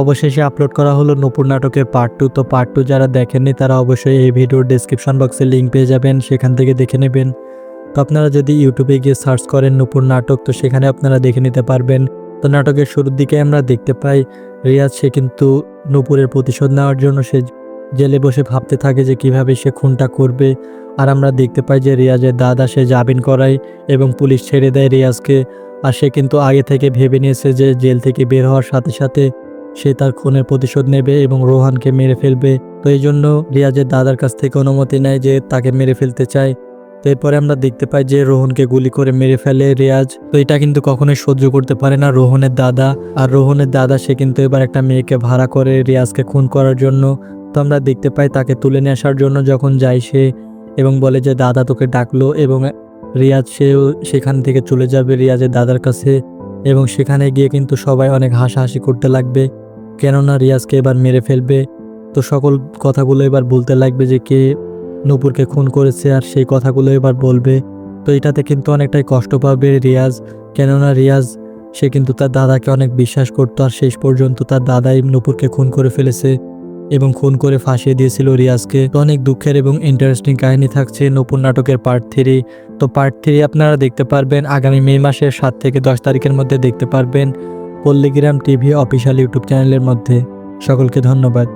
অবশেষে আপলোড করা হলো নূপুর নাটকের পার্ট টু তো পার্ট টু যারা দেখেননি, তারা অবশ্যই এই ভিডিওর ডিসক্রিপশন বক্সে লিঙ্ক পেয়ে যাবেন, সেখান থেকে দেখে নেবেন। তো আপনারা যদি ইউটিউবে গিয়ে সার্চ করেন নূপুর নাটক, তো সেখানে আপনারা দেখে নিতে পারবেন। তো নাটকের শুরুর দিকে আমরা দেখতে পাই, রিয়াজ সে কিন্তু নূপুরের প্রতিশোধ নেওয়ার জন্য সে জেলে বসে ভাবতে থাকে যে কীভাবে সে খুনটা করবে। আর আমরা দেখতে পাই যে রিয়াজের দাদা সে জামিন করায় এবং পুলিশ ছেড়ে দেয় রিয়াজকে। আর সে কিন্তু আগে থেকে ভেবে নিয়েছে যে জেল থেকে বের হওয়ার সাথে সাথে সে তার খুনের প্রতিশোধ নেবে এবং রোহানকে মেরে ফেলবে। তো এই জন্য রিয়াজের দাদার কাছ থেকে অনুমতি নেয় যে তাকে মেরে ফেলতে চায়। তো এরপরে আমরা দেখতে পাই যে রোহনকে গুলি করে মেরে ফেলে রিয়াজ। তো এটা কিন্তু কখনোই সহ্য করতে পারে না রোহনের দাদা। আর রোহনের দাদা, সে কিন্তু এবার একটা মেয়েকে ভাড়া করে রিয়াজকে খুন করার জন্য। তো আমরা দেখতে পাই তাকে তুলে নিয়ে আসার জন্য যখন যায় সে এবং বলে যে দাদা তোকে ডাকলো এবং রিয়াজ সেও সেখান থেকে চলে যাবে রিয়াজের দাদার কাছে। এবং সেখানে গিয়ে কিন্তু সবাই অনেক হাসাহাসি করতে লাগবে। কেননা রিয়াজকে এবার মেরে ফেলবে, তো সকল কথাগুলো এবার বলতে লাগবে যে কে নূপুরকে খুন করেছে আর সেই কথাগুলো এবার বলবে। তো এটাতে কিন্তু অনেকটাই কষ্ট পাবে রিয়াজ, কেননা রিয়াজ, সে কিন্তু তার দাদাকে অনেক বিশ্বাস করতো আর শেষ পর্যন্ত তার দাদাই নূপুরকে খুন করে ফেলেছে এবং খুন করে ফাঁসিয়ে দিয়েছিল রিয়াজকে। তো অনেক দুঃখের এবং ইন্টারেস্টিং কাহিনী থাকছে নূপুর নাটকের পার্ট থ্রি তো পার্ট থ্রি আপনারা দেখতে পারবেন, আগামী মে মাসের সাত থেকে দশ তারিখের মধ্যে দেখতে পারবেন। পল্লীগ্রাম টিভি অফিসিয়াল ইউটিউব চ্যানেলের মধ্যে সকলকে ধন্যবাদ।